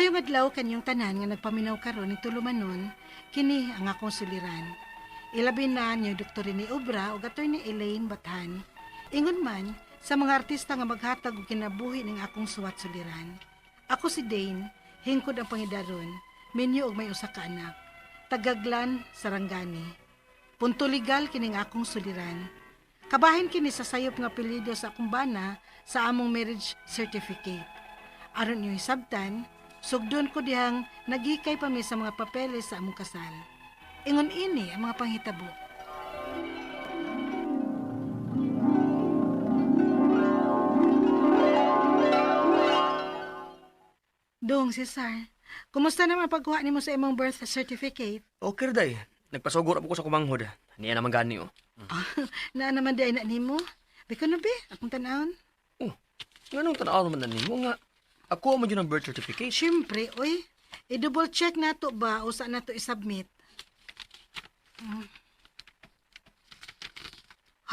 Maayong adlaw kanyang tanan nga nagpaminaw karon ni tulumanon kini ang akong suliran. Ilabi na niyo Dr. ni Obra ug ni Elaine Bathan. Ingon man sa mga artista nga maghatag og kinabuhi ning akong suwat suliran. Ako si Dane, hingkod ang pangidaron, minyo og may usa ka anak. Tagaglan, Sarangani. Punto legal kining akong suliran. Kabahin kini sa sayop nga apelyido sa akong bana sa among marriage certificate. Aron niyo hisabtan, sugdon ko dihang nagikay pa mi sa mga papeles sa among kasal. Ingon ini ang mga panghitabo. Dong, Cesar, kumusta naman pagkuha nimo sa imong birth certificate? Okay, day. Nagpasugod ako sa kumanghod. Niya naman gani, oh. Na naman di ay na nimo? Biko na be, akong tanawon. Oh, nga nung tanaw naman na nimo nga. Ako mo yun ang birth certificate. Siyempre, oy. I-double check na to ba o saan na to i-submit? Hmm.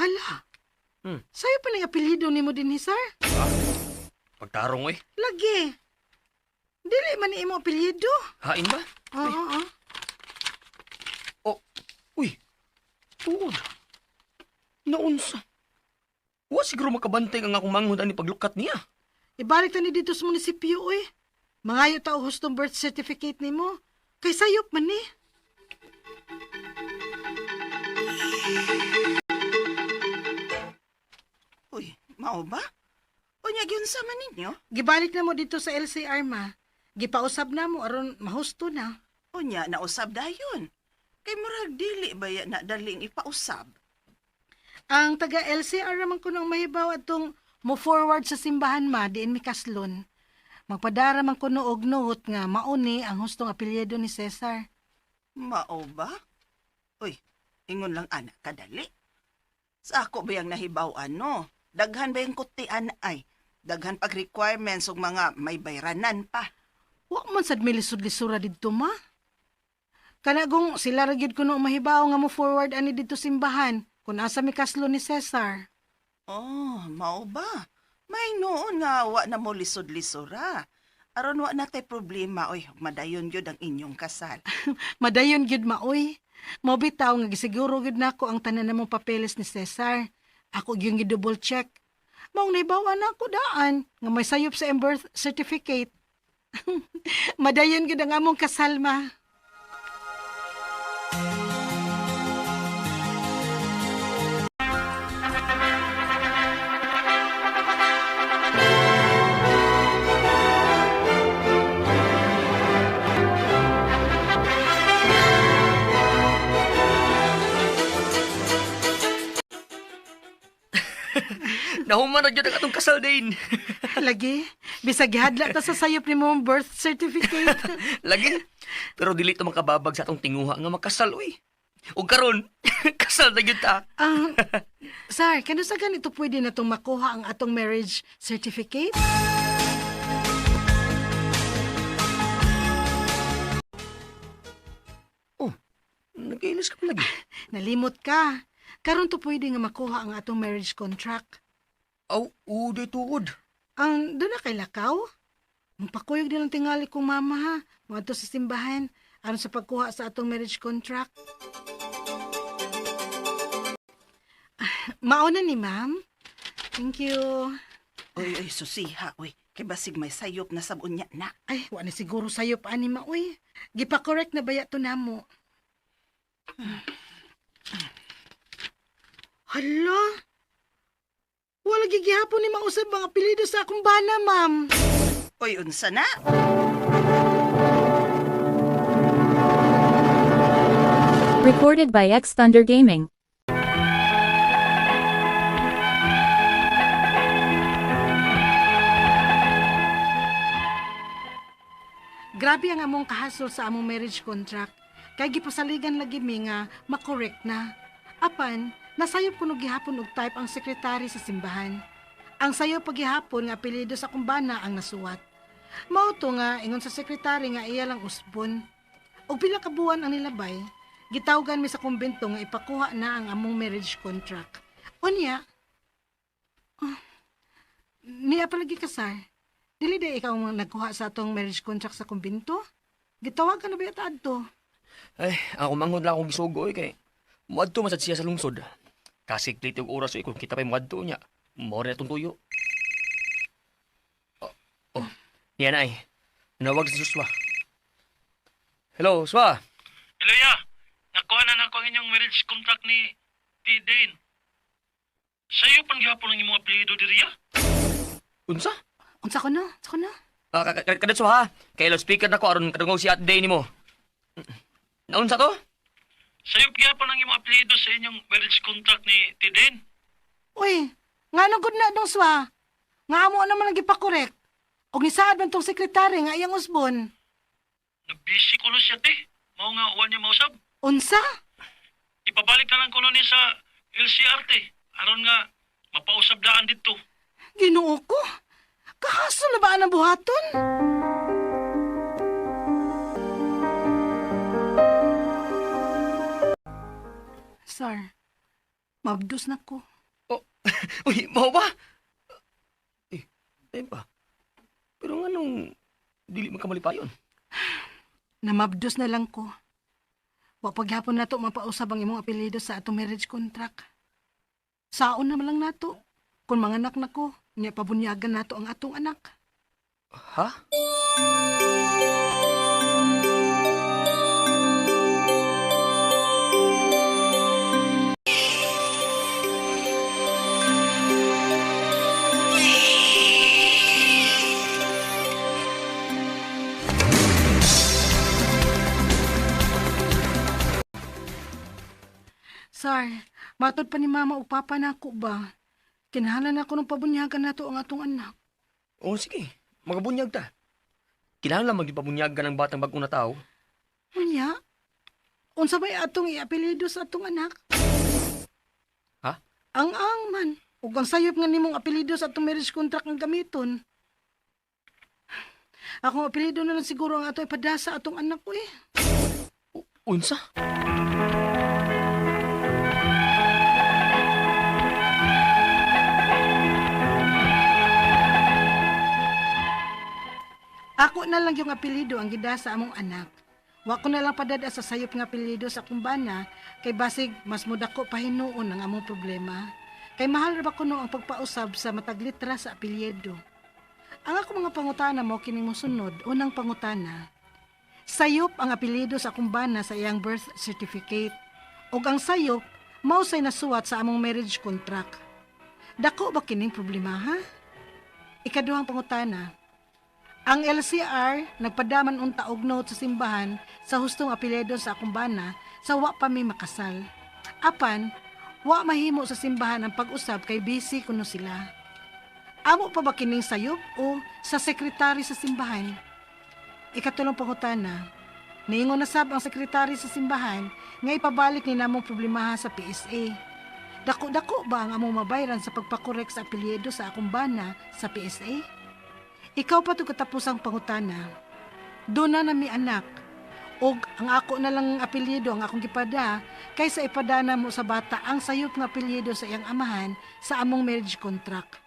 Hala. Hmm. Sa'yo pa ng apelyido ni mo din ni sir? Pagtarong, eh. Lagi. Dili man ni imo apelyido. Hain ba? Oo, oo. Oh, uy. Tuod. Naunsa. Wa siguro makabantay ang akong manghod ani paglukat niya. Ibalik ta ni dito sa munisipyo, oy. Mangayo ta hustong birth certificate nimo. Kay sayop man ni. Uy, mao ba? Unya gyud sa man ninyo? Gibalik na mo dito sa LCR ma. Gipausab na mo aron mahusto na. Unya nausab dayon. Kay murag dili ba ya na daling ipausab? Ang taga LCR naman ko nung mahibaw atong mo forward sa simbahan ma diin mi kaslon. Magpadara man ko og note nga mauni ang hustong apelyido ni Cesar. Mao ba? Uy, ingon lang anak kadali. Sa ako ba yung nahibaw ano? Daghan ba yung kutian ay? Daghan pag requirements ug mga may bayranan pa. Wa man sad milisod-lisura didto ma. Kanagong sila ra gyud ko nung mahibaw nga mo forward ani didto simbahan kung asa mi kaslon ni Cesar. Oh, mao ba? May noon nga wa na mo lisod-lisura. Aron wa na tay problema, oy, madayon gyud ang inyong kasal. Madayon gyud maoy. Mobitaw nga gisiguro gyud nako ang tanan namong papeles ni Cesar. Ako gyud gi-double check. Maong naibawa na ako daan nga may sayop sa birth certificate. Madayon gyud ang among kasalma. Nahuman na dyan ang atong kasal din. Lagi, bisag gihadla ta sa sayop ni mong birth certificate. Lagi. Pero dili to makababag sa atong tinguha nga makasal, uy. O karon, kasal na yun ta. Ang Sir, kano sa ganito pwede na itong makuha ang atong marriage certificate? Nag-ilis ka pa lagi. Nalimot ka. Karon to pwede nga makuha ang atong marriage contract. Aw, uday tuod. Ang doon na kay Lakaw? Ang pakuyog nilang tingali kong mama ha. Mga sa simbahan. Aron sa pagkuha sa atong marriage contract. Ah, Mauna ni ma'am. Thank you. Uy, uy, susiha, uy. Kay basig may sayop na sabon niya na. Ay, wala siguro sa'yo pa ni Maoy. Gipa-correct na baya to namo. Hala? Wala gigihapon ni mausab mga apelido sa akong bana, ma'am. Uy, unsa na? Recorded by X Thunder Gaming. Grabe ang among kahasol sa among marriage contract. Kay gipasaligan lagi mi nga makorek na. Apan, nasayop kuno gihapon og type ang sekretary sa simbahan. Ang sayo paghihapon nga apelyido sa kumbana ang nasuwat. Mao to nga ingon sa sekretary nga iya lang usbon. Og pila ka buwan ang nilabay, gitawgan mi sa kumbento nga ipakuha na ang among marriage contract. Unya, oh, niya palagi kasar. Dili di ikaw ang nagkuha sa atong marriage contract sa kumbinto? Gitawag ka na ba yata adto? Ay, ako manghod lang akong gisugo eh kay muadto man sad siya sa lungsod. Kasi klito yung oras eh kung kita pa yung muadto niya. Mao na itong tuyo. Oh, oh. Yan ay. Nawag si Joshua. Hello, Swa. Ilaya, nakuha na nako ang inyong marriage contract ni T. Dane. Sa'yo pang gihapon ang imong apelido diriya? Unsa? Unsa ko no? Unsa ko no? Ah, ka- ka- kadat Swa ha. Kay speaker na ko aron kadungog si Ate Day nimo. Naunsa to? Sa'yo gihapon ang imong apelido sa inyong marriage contract ni T. Dane? Uy, nga nang good na dong swa. Nga amo naman ang gipakorek. Og ni saad man tong sekretary nga iyang usbon. Nabisi ko no siya, te. Mao nga uwan niya mausab. Unsa? Ipabalik na lang ko no ni sa LCR, te. Aron nga, mapausab daan dito. Ginoo ko. Kahaso na ba ang buhaton? Sir, mabdos na ko. Oh, uy, mau ba? Eh, eh pa. Pero nga nung dili man ka malipayon. Namabdos na lang ko. Wa paghapon na to mapausab ang imong apelyido sa atong marriage contract. Saon naman lang nato. Kung mga anak na ko, niya pabunyagan nato ang atong anak. Ha? Sir, matod pa ni mama o papa na ako ba? Kinahanglan ako ng pabunyagan nato ang atong anak. Oo, sige. Magabunyag ta. Kailangan lang magpabunyag ka ng batang bagong na tao. Unya? Unsa ba'y atong iapelido sa atong anak? Ha? Ang ang man. Ug ang sayop nga nimong apelido sa atong marriage contract ang gamiton. Akong apelido na lang siguro ang ato ipadasa atong anak ko eh. Unsa? Ako na lang yung apelido ang gidasa among anak. Wa ko na lang padada sa sayop nga apelido sa kumbana kay basig mas mudako pahinuon ang among problema. Kay mahal ra ba kuno ang pagpausab sa matag litra sa apelyido. Ang ako mga pangutana mo kining mosunod, unang pangutana. Sayop ang apelyido sa kumbana sa iyang birth certificate. ug ang sayop mao say nasuwat sa among marriage contract. Dako ba kining problema ha? Ikaduhang pangutana. Ang LCR nagpadaman unta og note sa simbahan sa hustong apelyido sa akong bana sa wa pa mi makasal. Apan, wa mahimo sa simbahan ang pag-usab kay busy kuno sila. Amo pa ba kining sayop o sa sekretary sa simbahan? Ikatulong pangutana. Niingon na sab ang sekretary sa simbahan nga ipabalik ni namong problemaha sa PSA. Dako-dako ba ang among mabayran sa pagpakorek sa apelyido sa akong bana sa PSA? Ikaw pa katapusang pangutana. Doon na nami anak. Og ang ako na lang apelyido ang akong gipada kaysa ipadana mo sa bata ang sayop nga apelyido sa iyang amahan sa among marriage contract.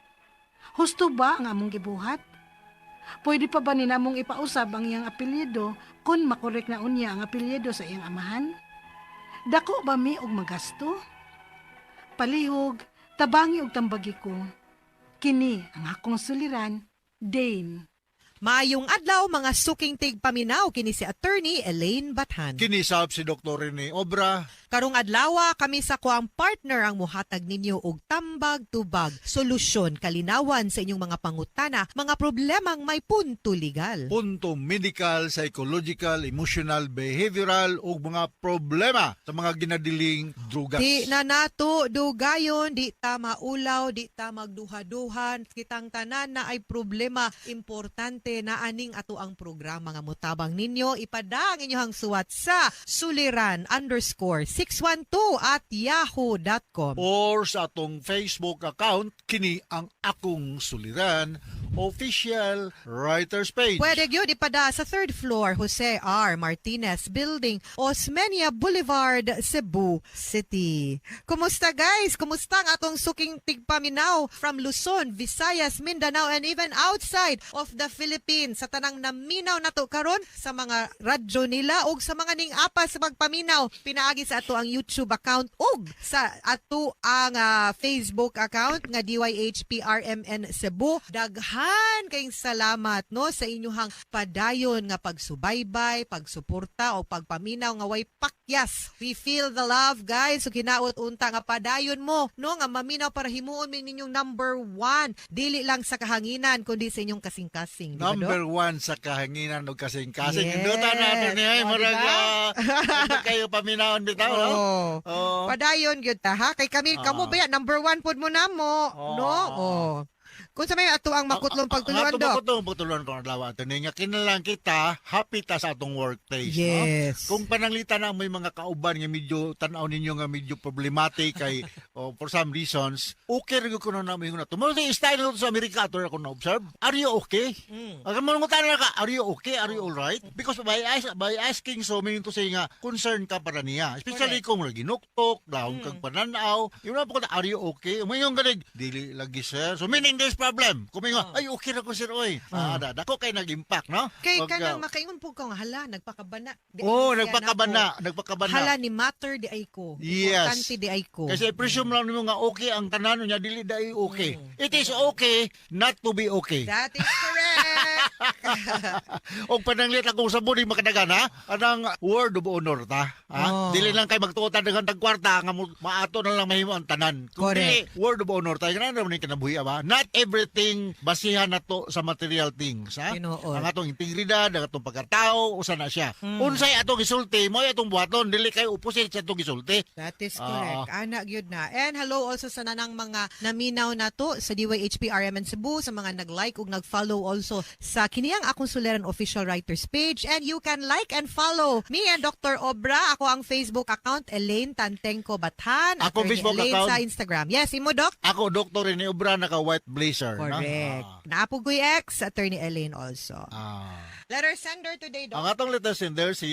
Husto ba ang among gibuhat? Pwede pa ba ni namong ipausab ang iyang apelyido kung makorek na unya ang apelyido sa iyang amahan? Dako ba mi og magasto? Palihog, tabangi og tambagi ko. Kini ang akong suliran, Dane. Maayong adlaw mga suking tigpaminaw kini si attorney Elaine Bathan. Kinisab si Dr. Rene Obra. Karong adlaw kami sa kuang partner ang muhatag ninyo og tambag tubag, solusyon, kalinawan sa inyong mga pangutana, mga problemang may punto legal. Punto medical, psychological, emotional, behavioral ug mga problema sa mga ginadiling drugas. Di na nato dugayon, di ta maulaw, di ta magduha-duhan, kitang tanan na ay problema importante na aning ato ang programa nga mutabang ninyo ipada ang inyong suwat sa suliran underscore 612 at yahoo.com. Or sa atong Facebook account, kini ang akong suliran official writers page. Pwede gyud ipada sa third floor Jose R. Martinez Building, Osmeña Boulevard, Cebu City. Kumusta guys? Kumusta ang atong suking tigpaminaw from Luzon, Visayas, Mindanao and even outside of the Philippines sa tanang naminaw nato karon sa mga radyo nila ug sa mga ning apa sa pagpaminaw pinaagi sa ato ang YouTube account ug sa ato ang ah, Facebook account nga DYHPRMN Cebu. Daghan kayong salamat no sa inyuhang padayon nga pagsubaybay, pagsuporta o pagpaminaw nga way pakyas. We feel the love guys. So kinaot unta nga padayon mo no nga maminaw para himuon min ninyong number one. Dili lang sa kahanginan kundi sa inyong kasing-kasing. Di ba, Dok? Number one sa kahanginan o kasing-kasing. Yes. Indutan natin niya. O, Marag, diba? ah, kayo paminaon bitaw, no? Oh. Padayon gyud ta ha kay kami Ah. kamo ba yan? number one pod mo namo Ah. no oh kung sa may ato ang makutlong pagtulungan Ato dok makutulong pagtulungan ko adlaw ato nga kinalang kita happy ta sa atong workplace, no? yes Kung pananglitan na may mga kauban nga medyo tanaw ninyo nga medyo problematic kay oh, for some reasons, okay rin ko na namin na. Tumo sa style nito sa Amerika ato ako na observe. Are you okay? Mm. Ang mga na ka, are you okay? Are you all right? Because by as- by asking so meaning to say nga concern ka para niya. Especially kung lagi nuktok, dahon Mm. kag pananaw. Yung na po are you okay? Umayong ganig, dili lagi sir. So meaning there's problem. May nga, ay okay na ko sir oy. Ah, da, dako kay nag-impact, no? kay Wag kanang ka- makaingon po ka nga, hala nagpakabana Di siya nagpakabana, nagpakabana. hala ni matter di ay ko Yes. importante di ay ko Kasi presume lang nimo nga okay ang tanan niya dili dai okay. It is okay not to be okay. that is correct Og pananglit akong sabon di makadagan ha. Anang word of honor ta. Ha? Oh. Dili lang kay magtuotan daghang tagkwarta nga mo- maato na lang mahimo ang tanan. Kung dili, word of honor ta nga naman ni kinabuhi ba. Not everything basihan nato sa material things ha. Tinuod. Ang atong integridad, ang atong pagkatao, usa na siya. Mm. Unsay atong gisulti mo atong buhaton dili kay opposite sa atong gisulti. That is Ah. correct. Ana gyud na. And hello also sa nanang mga naminaw nato sa DYHP RMN Cebu sa mga nag-like ug nag-follow also sa kiniyang akong suleran official writers page and you can like and follow me and Dr. Obra ako ang Facebook account Elaine Tantenko Bathan Ako Attorney Facebook Elaine account? sa Instagram. Yes, imo doc. Ako doktor ni Obra naka white blazer? Correct. Ah. Naapugoy X, Attorney Elaine also. Ah. Letter sender today, Ang doc. atong letter sender si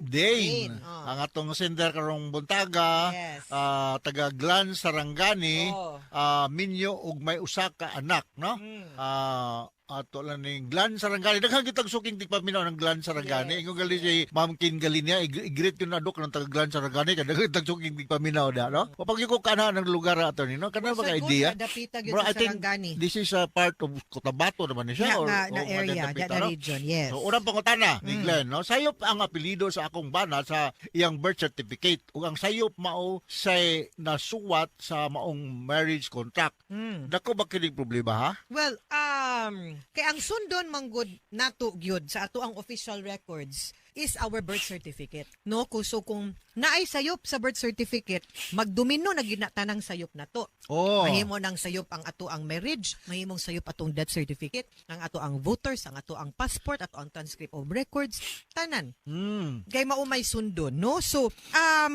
Dane. Dane, oh. Ang atong sender karong buntaga, Yes. ah, taga Glan Sarangani, Oh. ah, minyo ug may usa ka anak, no? Mm. Ah, ato lang ning Glan Sarangani. Daghang kitag suking tigpaminaw ng Glan Sarangani. Ingon gali si Ma'am Kin Galinia, i-greet yun na dok ng taga Glan Sarangani. Kada kitag suking tigpaminaw da, no? Kapag yung kana ng lugar ato ni, no? Kana ba ka idea? na Bro, I think this is a part of Cotabato naman ni siya. Na, or, na, o na area, na, no? region, yes. So, unang pangutana ni Mm. Glenn, no? Sayop ang apelido sa akong bana sa iyang birth certificate. Ug ang sayop mao say nasuwat sa maong marriage contract. Mm. Dako ba kining problema ha? Well, um, kay ang sundon manggod nato gyud sa ato ang official records is our birth certificate. No, so kung naay sayop sa birth certificate, magdomino na gyud na tanang sayop nato. Oh. Mahimo nang sayop ang ato ang marriage, mahimong sayop atong death certificate, ang ato ang voters, ang ato ang passport, ato ang transcript of records, tanan. Hmm. Kay maumay sundon, no? So, um,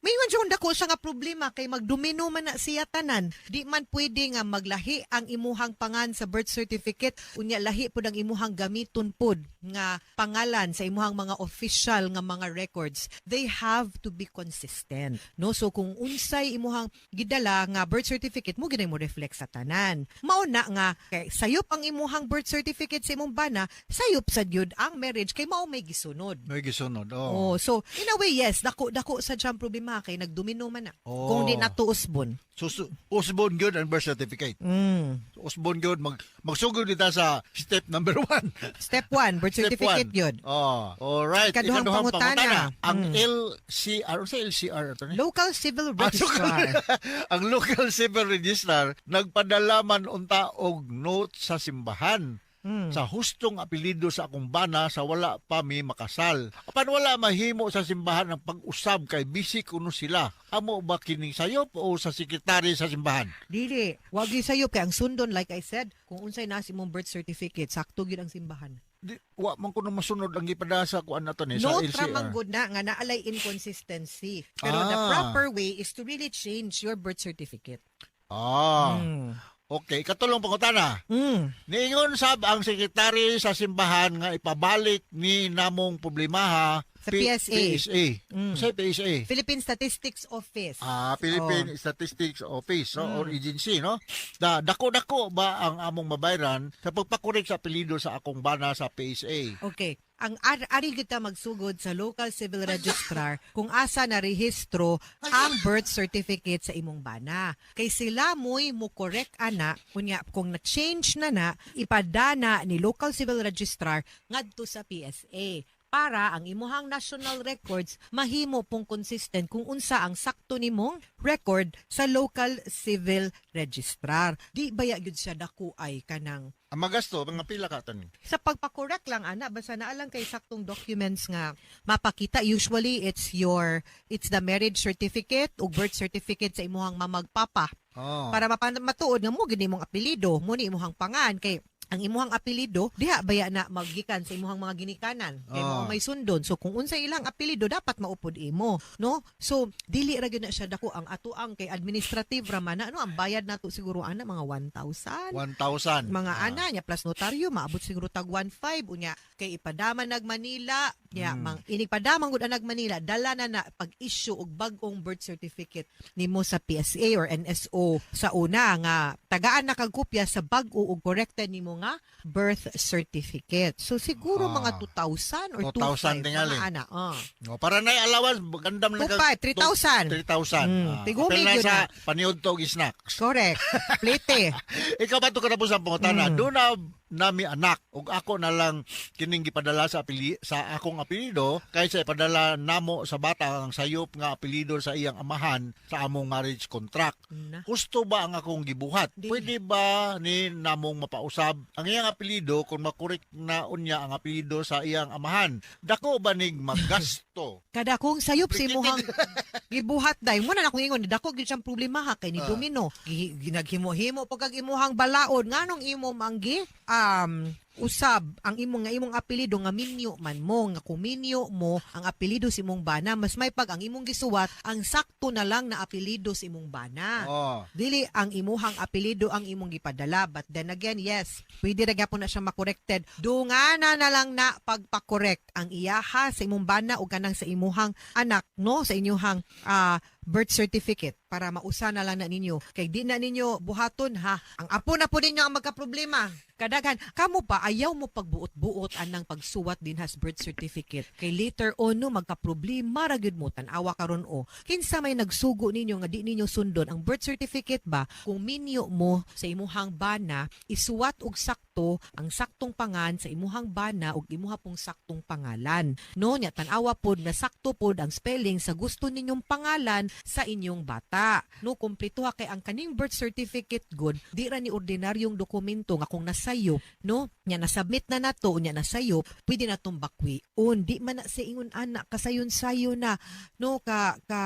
may man dako siya nga problema kay magdomino man na siya tanan. Di man pwede nga maglahi ang imuhang pangan sa birth certificate unya lahi pud ang imuhang gamiton pud nga pangalan sa imuhang mga official nga mga records. They have to be consistent, no? So kung unsay imuhang gidala nga birth certificate mo ginay mo reflect sa tanan. Mao na nga kay sayop ang imuhang birth certificate sa imong bana, sayop sa gyud ang marriage kay mao may gisunod. May gisunod. Oh. Oh, so in a way yes, dako dako sa jam problema kay nagdomino man na. Oh. Kung di nato usbon. So, so usbon gyud ang birth certificate. Mm. Usbon gyud mag magsugod dita sa step number one. Step 1, birth Step certificate one. yun. Oh, all right. Ikaduhang pangutana. Ang Mm. LCR, sa LCR ito? Local Civil Ah, so- Registrar. ang local civil registrar nagpadala man unta og note sa simbahan Mm. sa hustong apelido sa akong bana sa wala pa mi makasal. Apan wala mahimo sa simbahan ang pag-usab kay busy kuno sila. Amo ba kining sayop o sa sekretary sa simbahan? Dili, wag gyud sayop kay ang sundon like I said, kung unsay na si imong birth certificate, sakto gyud ang simbahan. Di, wa man kuno masunod ang ipadasa ko ano to ni sa LCR. man gud na nga naalay inconsistency. Pero the Ah. proper way is to really change your birth certificate. Ah. Mm. Okay, katulong pangutana. Mm. Niingon sab ang sekretary sa simbahan nga ipabalik ni namong problemaha Sa PSA. PSA. Mm. Sa PSA. Philippine Statistics Office. Ah, Philippine Statistics Office no, Mm. or agency no. Da dako-dako ba ang among mabayran sa pagpakorek sa apelyido sa akong bana sa PSA? Okay. Ang ar ari kita magsugod sa local civil registrar kung asa na rehistro ang birth certificate sa imong bana. Kay sila mo'y mo correct ana kunya kung na-change na na ipadana ni local civil registrar ngadto sa PSA para ang imuhang national records mahimo pong consistent kung unsa ang sakto nimong record sa local civil registrar. Di baya gyud siya dako ay kanang Ang magasto mga pila ka tan. sa pagpakorek lang ana basta na lang kay saktong documents nga mapakita usually it's your it's the marriage certificate o birth certificate sa imuhang mamagpapa Oh. para matuod nga mo gini mong apelyido mo ni imuhang pangan kay ang imuhang apelyido diha baya na maggikan sa imuhang mga ginikanan. Kay mo may sundon. So kung unsa ilang apelyido dapat maupod imo no? So dili ra gyud na siya dako ang atuang kay administrative ra man. Na, ano ang bayad nato siguro ana mga 1,000 1,000. mga Ah. ana nya plus notaryo maabot siguro tag 1.5 unya kay ipadama nag Manila nya Mm. mang inipadama gud nag Manila dala na na pag-issue og bag-ong birth certificate nimo sa PSA or NSO sa una nga tagaan na kag kopya sa bag-o ug corrected nimo nga birth certificate so siguro Ah. mga 2,000 or 2,000 2,500 tingali. mga ana ah No, para na allowance maganda man 2,500 3,000 3,000. Mm, Ah, tigumi apel na yun sa na. paniod snacks. correct plete Ikaw ba to katapos ang pangutana? Mm. Doon na nami anak ug ako na lang kining gipadala sa apeli sa akong apelyido kaysa ipadala namo sa bata ang sayop nga apelyido sa iyang amahan sa among marriage contract. na Gusto ba ang akong gibuhat? Dili. Pwede ba ni namong mapausab ang iyang apelyido kung makorek na unya ang apelyido sa iyang amahan? Dako ba nig magasto? kada kong sayop si imuhang gibuhat day mo na ako ingon dako gyud siyang problema ha kay ni Ah. Domino Gi- ginaghimo-himo pag imuhang balaod nganong imo manggi um usab ang imong nga imong apelyido nga minyo man mo nga kung minyo mo ang apelyido sa imong bana mas may pag ang imong gisuwat ang sakto na lang na apelyido sa imong bana. Oh. dili ang imuhang apelyido ang imong gipadala but then again yes pwede ra gyapon na siya makorrekted. Dungana na lang na pagpakorek ang iyaha sa imong bana o kanang sa imuhang anak no? Sa inyuhang ah, birth certificate para mausa na lang na ninyo. Kay di na ninyo buhaton ha? Ang apo na po ninyo ang magkaproblema. Kadaghan kamo pa ayaw mo pagbuot-buot anang pagsuwat din has birth certificate. Kay later on no magkaproblema ra gyud mo. Tan-awa karon o kinsa may nagsugo ninyo nga di ninyo sundon? Ang birth certificate ba? Kung minyo mo sa imuhang bana isuwat og sakto ang saktong pangan sa imuhang bana ug imuha pong saktong pangalan. No nya tan-awa pod na sakto pod ang spelling sa gusto ninyong pangalan sa inyong bata no kumpleto ha kay ang kaning birth certificate good di ra ni ordinaryong dokumento nga kung nasayop no? Nya nasubmit na nato nya nasayop pwede na tong bakwion di man na sa ingon anak kasayon sayo na no? Ka ka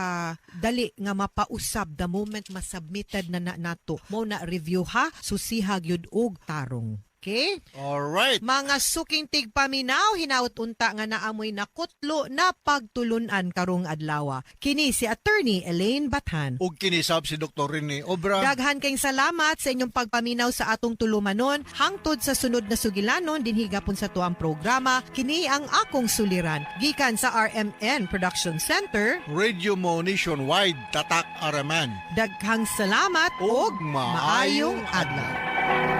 dali nga mapausab the moment masubmitted na, na nato. Mo na review ha susiha gyud og tarong Okay? All right. Mga suking tigpaminaw, hinaut unta nga naamoy na kutlo na pagtulunan karong adlaw. Kini si Attorney Elaine Bathan. Ug kinisab si Dr. Rene Obra. Daghan kayong salamat sa inyong pagpaminaw sa atong tulumanon. Hangtod sa sunod na sugilanon, dinhigapon sa tuang programa, kini ang akong suliran. Gikan sa RMN Production Center, Radio Mo Nationwide, Tatak Araman. daghang salamat Ug maayong adlaw.